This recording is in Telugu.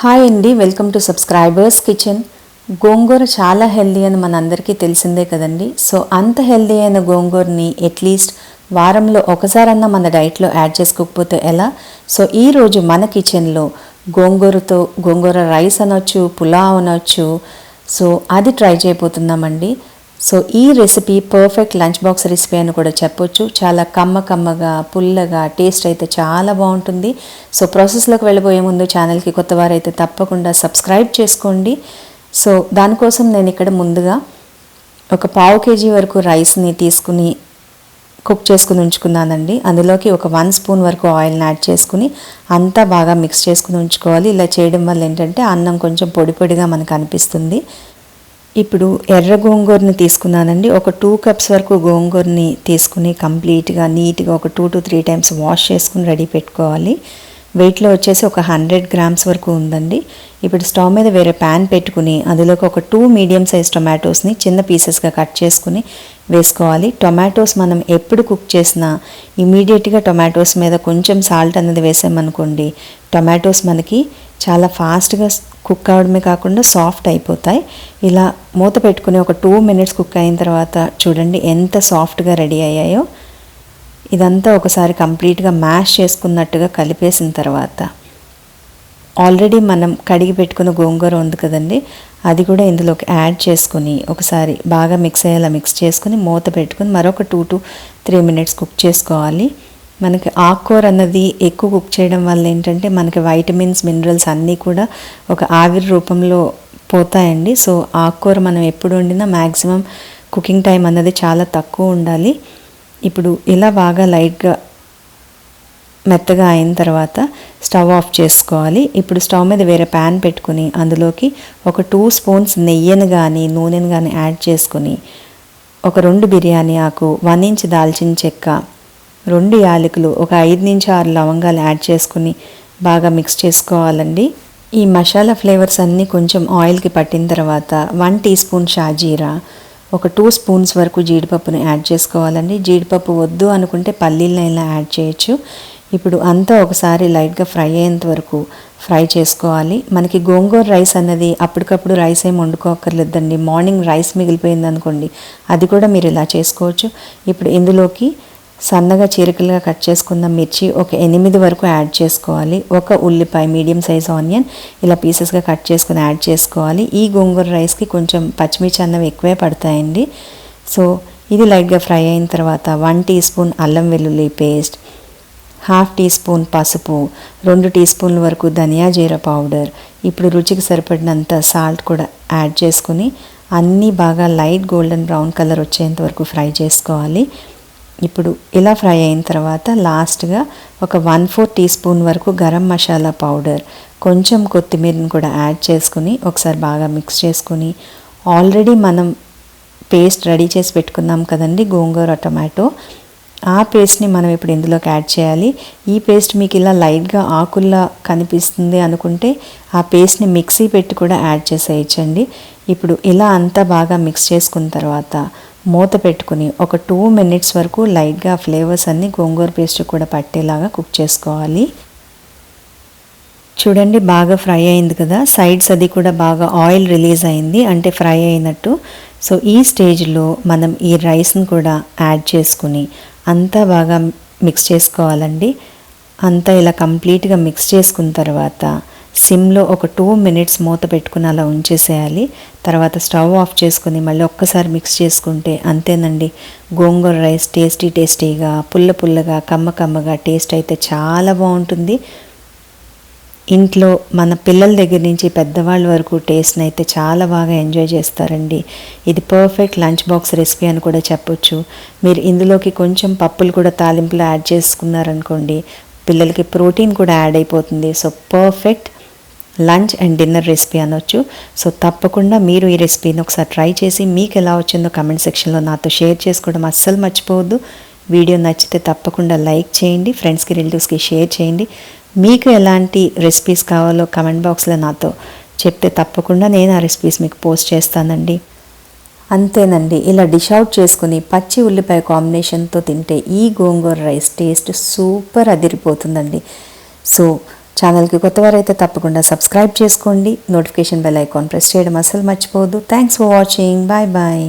హాయ్ అండి welcome to subscribers kitchen. Gongura చాలా హెల్దీ అని మనందరికీ తెలిసిందే కదండి. సో అంత హెల్దీ అయిన గోంగూరని అట్లీస్ట్ వారంలో ఒకసారన్నా మన డైట్లో యాడ్ చేసుకోకపోతే ఎలా? సో ఈరోజు మన కిచెన్లో గోంగూరతో గోంగూర రైస్ అనొచ్చు పులావ్ అనొచ్చు. సో అది ట్రై చేయబోతున్నామండి. సో ఈ recipe perfect lunch box recipe అని కూడా చెప్పొచ్చు. చాలా కమ్మ కమ్మగా పుల్లగా టేస్ట్ అయితే చాలా బాగుంటుంది. సో ప్రాసెస్లోకి వెళ్ళబోయే ముందు ఛానల్కి కొత్త వారైతే తప్పకుండా సబ్స్క్రైబ్ చేసుకోండి. సో దానికోసం నేను ఇక్కడ ముందుగా ఒక పావు కేజీ వరకు రైస్ని తీసుకుని కుక్ చేసుకుని ఉంచుకున్నానండి. అందులోకి ఒక వన్ స్పూన్ వరకు ఆయిల్ని యాడ్ చేసుకుని అంతా బాగా మిక్స్ చేసుకుని ఉంచుకోవాలి. ఇలా చేయడం వల్ల ఏంటంటే అన్నం కొంచెం పొడి పొడిగా మనకు అనిపిస్తుంది. ఇప్పుడు ఎర్ర గోంగూరని తీసుకున్నానండి. ఒక టూ కప్స్ వరకు గోంగూరని తీసుకుని కంప్లీట్గా నీట్గా ఒక two to three times wash చేసుకుని రెడీ పెట్టుకోవాలి. వెయిట్లో వచ్చేసి ఒక హండ్రెడ్ గ్రామ్స్ వరకు ఉందండి. ఇప్పుడు స్టవ్ మీద వేరే ప్యాన్ పెట్టుకుని అందులోకి ఒక టూ మీడియం సైజ్ టొమాటోస్ని చిన్న పీసెస్గా కట్ చేసుకుని వేసుకోవాలి. టొమాటోస్ మనం ఎప్పుడు కుక్ చేసినా ఇమీడియట్గా టొమాటోస్ మీద కొంచెం సాల్ట్ అనేది వేసామనుకోండి టొమాటోస్ మనకి చాలా ఫాస్ట్గా కుక్ అవడమే కాకుండా సాఫ్ట్ అయిపోతాయి. ఇలా మూత పెట్టుకుని ఒక టూ మినిట్స్ కుక్ అయిన తర్వాత చూడండి ఎంత సాఫ్ట్గా రెడీ అయ్యాయో. ఇదంతా ఒకసారి కంప్లీట్గా మ్యాష్ చేసుకున్నట్టుగా కలిపేసిన తర్వాత. ఆల్రెడీ మనం కడిగి పెట్టుకున్న గోంగూర ఉంది కదండి అది కూడా ఇందులోకి యాడ్ చేసుకుని ఒకసారి బాగా మిక్స్ అయ్యేలా మిక్స్ చేసుకుని మూత పెట్టుకుని మరొక two to three minutes cook చేసుకోవాలి. మనకి ఆకుకూర అన్నది ఎక్కువ కుక్ చేయడం వల్ల ఏంటంటే మనకి వైటమిన్స్ మినరల్స్ అన్నీ కూడా ఒక ఆవిరి రూపంలో పోతాయండి. సో ఆకుకూర మనం ఎప్పుడు వండినా మ్యాక్సిమం కుకింగ్ టైం అన్నది చాలా తక్కువ ఉండాలి. ఇప్పుడు ఇలా బాగా లైట్గా మెత్తగా అయిన తర్వాత స్టవ్ ఆఫ్ చేసుకోవాలి. ఇప్పుడు స్టవ్ మీద వేరే ప్యాన్ పెట్టుకుని అందులోకి ఒక టూ స్పూన్స్ నెయ్యిని కానీ నూనెను కానీ యాడ్ చేసుకుని ఒక రెండు బిర్యానీ ఆకు వన్ ఇంచ్ దాల్చిన చెక్క రెండు యాలకులు ఒక ఐదు నుంచి ఆరు లవంగాలు యాడ్ చేసుకుని బాగా మిక్స్ చేసుకోవాలండి. ఈ మసాలా ఫ్లేవర్స్ అన్నీ కొంచెం ఆయిల్కి పట్టిన తర్వాత వన్ టీ స్పూన్ షాజీరా ఒక టూ స్పూన్స్ వరకు జీడిపప్పుని యాడ్ చేసుకోవాలండి. జీడిపప్పు వద్దు అనుకుంటే పల్లీలైనా యాడ్ చేయొచ్చు. ఇప్పుడు అంతా ఒకసారి లైట్గా ఫ్రై అయ్యేంత వరకు ఫ్రై చేసుకోవాలి. మనకి గోంగూర రైస్ అన్నది అప్పటికప్పుడు రైస్ ఏం వండుకోకర్లేదండి మార్నింగ్ రైస్ మిగిలిపోయింది అనుకోండి అది కూడా మీరు ఇలా చేసుకోవచ్చు. ఇప్పుడు ఇందులోకి సన్నగా చీరికలుగా కట్ చేసుకున్న మిర్చి ఒక ఎనిమిది వరకు యాడ్ చేసుకోవాలి. ఒక ఉల్లిపాయ మీడియం సైజ్ ఆనియన్ ఇలా పీసెస్గా కట్ చేసుకుని యాడ్ చేసుకోవాలి. ఈ గోంగూర రైస్కి కొంచెం పచ్చిమిర్చి అన్నం ఎక్కువే పడతాయండి. సో ఇది లైట్గా ఫ్రై అయిన తర్వాత వన్ టీ స్పూన్ అల్లం వెల్లుల్లి పేస్ట్ హాఫ్ టీ స్పూన్ పసుపు రెండు టీ స్పూన్ల వరకు ధనియా జీర పౌడర్ ఇప్పుడు రుచికి సరిపడినంత సాల్ట్ కూడా యాడ్ చేసుకుని అన్నీ బాగా లైట్ గోల్డెన్ బ్రౌన్ కలర్ వచ్చేంత వరకు ఫ్రై చేసుకోవాలి. ఇప్పుడు ఇలా ఫ్రై అయిన తర్వాత లాస్ట్గా ఒక వన్ ఫోర్ టీ స్పూన్ వరకు గరం మసాలా పౌడర్ కొంచెం కొత్తిమీరని కూడా యాడ్ చేసుకుని ఒకసారి బాగా మిక్స్ చేసుకుని ఆల్రెడీ మనం పేస్ట్ రెడీ చేసి పెట్టుకున్నాం కదండి గోంగూర టొమాటో. ఆ పేస్ట్ని మనం ఇప్పుడు ఇందులోకి యాడ్ చేయాలి. ఈ పేస్ట్ మీకు ఇలా లైట్గా ఆకుల్లా కనిపిస్తుంది అనుకుంటే ఆ పేస్ట్ని మిక్సీ పెట్టి కూడా యాడ్ చేసేయచ్చండి. ఇప్పుడు ఇలా అంతా బాగా మిక్స్ చేసుకున్న తర్వాత మూత పెట్టుకుని ఒక టూ మినిట్స్ వరకు లైట్గా ఫ్లేవర్స్ అన్నీ గోంగూర పేస్ట్ కూడా పట్టేలాగా కుక్ చేసుకోవాలి. చూడండి బాగా ఫ్రై అయింది కదా. సైడ్స్ అది కూడా బాగా ఆయిల్ రిలీజ్ అయింది. అంటే ఫ్రై అయినట్టు. సో ఈ స్టేజ్లో మనం ఈ రైస్ని కూడా యాడ్ చేసుకుని అంతా బాగా మిక్స్ చేసుకోవాలండి. అంతా ఇలా కంప్లీట్గా మిక్స్ చేసుకున్న తర్వాత సిమ్లో ఒక టూ మినిట్స్ మూత పెట్టుకుని అలా ఉంచేసేయాలి. తర్వాత స్టవ్ ఆఫ్ చేసుకుని మళ్ళీ ఒక్కసారి మిక్స్ చేసుకుంటే అంతేనండి. గోంగూర రైస్ టేస్టీ టేస్టీగా పుల్ల పుల్లగా కమ్మ కమ్మగా టేస్ట్ అయితే చాలా బాగుంటుంది. ఇంట్లో మన పిల్లల దగ్గర నుంచి పెద్దవాళ్ళ వరకు టేస్ట్ని అయితే చాలా బాగా ఎంజాయ్ చేస్తారండి. ఇది పర్ఫెక్ట్ లంచ్ బాక్స్ రెసిపీ అని కూడా చెప్పొచ్చు. మీరు ఇందులోకి కొంచెం పప్పులు కూడా తాలింపులు యాడ్ చేసుకున్నారనుకోండి పిల్లలకి ప్రోటీన్ కూడా యాడ్ అయిపోతుంది. So perfect lunch and dinner recipe అనొచ్చు. సో తప్పకుండా మీరు ఈ రెసిపీని ఒకసారి ట్రై చేసి మీకు ఎలా వచ్చిందో కమెంట్ సెక్షన్లో నాతో షేర్ చేసుకోవడం అస్సలు మర్చిపోవద్దు. వీడియో నచ్చితే తప్పకుండా లైక్ చేయండి ఫ్రెండ్స్కి రిలేటివ్స్కి షేర్ చేయండి. మీకు ఎలాంటి రెసిపీస్ కావాలో కమెంట్ బాక్స్లో నాతో చెప్తే తప్పకుండా నేను ఆ రెసిపీస్ మీకు పోస్ట్ చేస్తానండి. అంతేనండి ఇలా డిష్ అవుట్ చేసుకుని పచ్చి ఉల్లిపాయ కాంబినేషన్తో తింటే ఈ గోంగూర రైస్ టేస్ట్ సూపర్ అదిరిపోతుందండి. సో ఛానల్కి కొత్తవారైతే తప్పకుండా సబ్స్క్రైబ్ చేసుకోండి. నోటిఫికేషన్ బెల్ ఐకాన్ ప్రెస్ చేయడం అస్సలు మర్చిపోవద్దు. Thanks for watching bye bye